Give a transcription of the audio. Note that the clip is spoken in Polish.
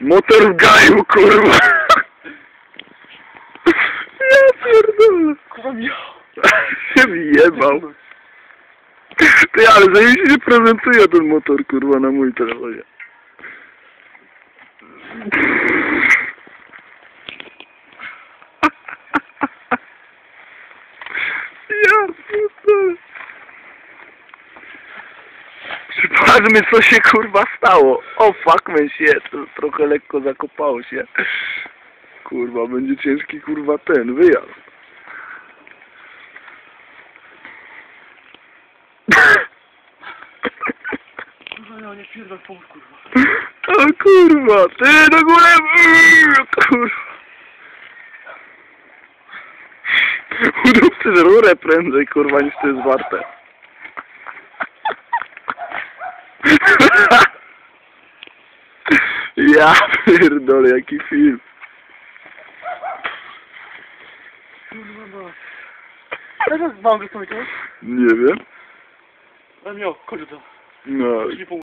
Motor w gaju, kurwa. Ja pierdolę. Kurwa miał. się wyjebał. Ty, ale zajebiście się prezentuje ten motor, kurwa, na mój telefonie. Ja pierdolę. Sprawdźmy, co się kurwa stało. O, fuck man shit. To trochę lekko zakopało się. Kurwa, będzie ciężki kurwa ten wyjazd. Kurwa miał, nie pierdol, pomóż kurwa. O kurwa, ty do góry! Kurwa. Udupcy rurę prędzej, kurwa, niż to jest warte. Ja pierdolę, jaki film. Teraz mam wystąpić, Nie wiem. miał, chodź to. No.